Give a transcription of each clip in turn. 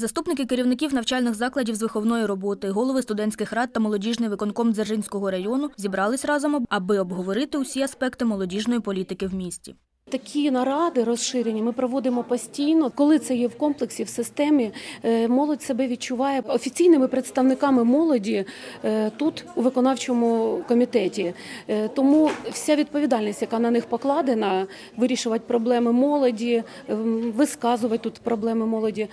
Заступники керівників навчальних закладів з виховної роботи, голови студентських рад та молодіжний виконком Дзержинського району зібрались разом, аби обговорити усі аспекти молодіжної політики в місті. Такі наради розширені ми проводимо постійно. Коли це є в комплексі, в системі, е, молодь себе відчуває офіційними представниками молоді е, тут у виконавчому комітеті. Е, Тому вся відповідальність, яка на них покладена, вирішувати проблеми молоді, висказувати тут проблеми молоді,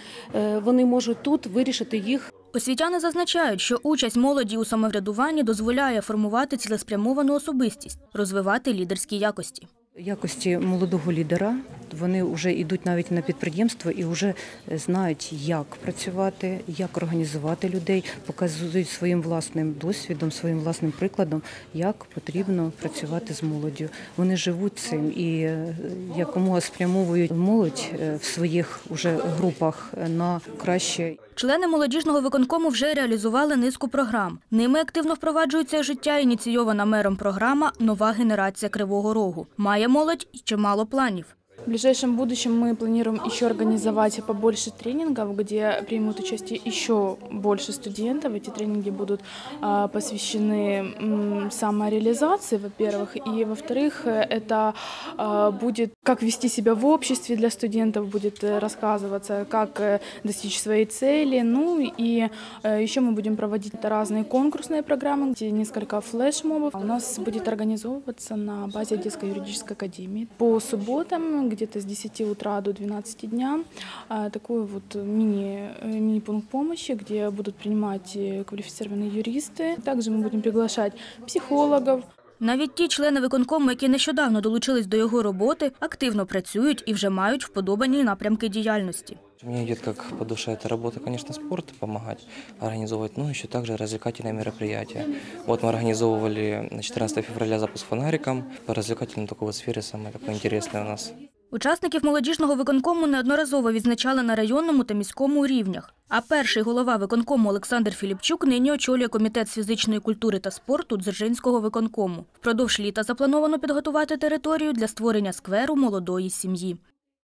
вони можуть тут вирішити їх Освітяни зазначають, що участь молоді у самоврядуванні дозволяє формувати цілеспрямовану особистість, розвивати лідерські якості. Якості молодого лідера вони вже йдуть навіть на підприємство і вже знають, як працювати, як організувати людей, показують своїм власним досвідом, своїм власним прикладом, як потрібно працювати з молоддю. Вони живуть цим і е, якомога спрямовують молодь е, в своїх уже групах на краще. Члени молодіжного виконкому вже реалізували низку програм. Ними активно впроваджується життя ініційована мером програма Нова генерація Кривого Рогу. Має молодь і чимало планів. В ближайшем будущем мы планируем еще организовать побольше тренингов, где примут участие еще больше студентов. Эти тренинги будут а, посвящены самореализации, во-первых, и во-вторых, это а, будет как вести себя в обществе для студентов, будет э, рассказываться, как э, достичь своей цели. Ну и э, еще мы будем проводить разные конкурсные программы, где несколько флешмобов. У нас будет организовываться на базе детской юридической академии по субботам где-то с 10 утра до 12 дня а, такой вот мини, э, мини-пункт помощи, где будут принимать э, квалифицированные юристы. Также мы будем приглашать психологов, Навіть ті члени виконкому, які нещодавно долучились до його роботи, активно працюють і вже мають вподобані напрямки діяльності. Мне идет как по душе эта работа, конечно, спорт помогать организовывать, но еще также развлекательные мероприятия. Вот мы организовывали на 14 февраля запуск фонариком. По развлекательной такой вот сфере самое такое интересное у нас. Учасників молодіжного виконкому неодноразово відзначали на районному та міському рівнях. А перший голова виконкому Олександр Філіпчук нині очолює комітет з фізичної культури та спорту Дзержинського виконкому. Впродовж літа заплановано підготувати територію для створення скверу молодої сім'ї.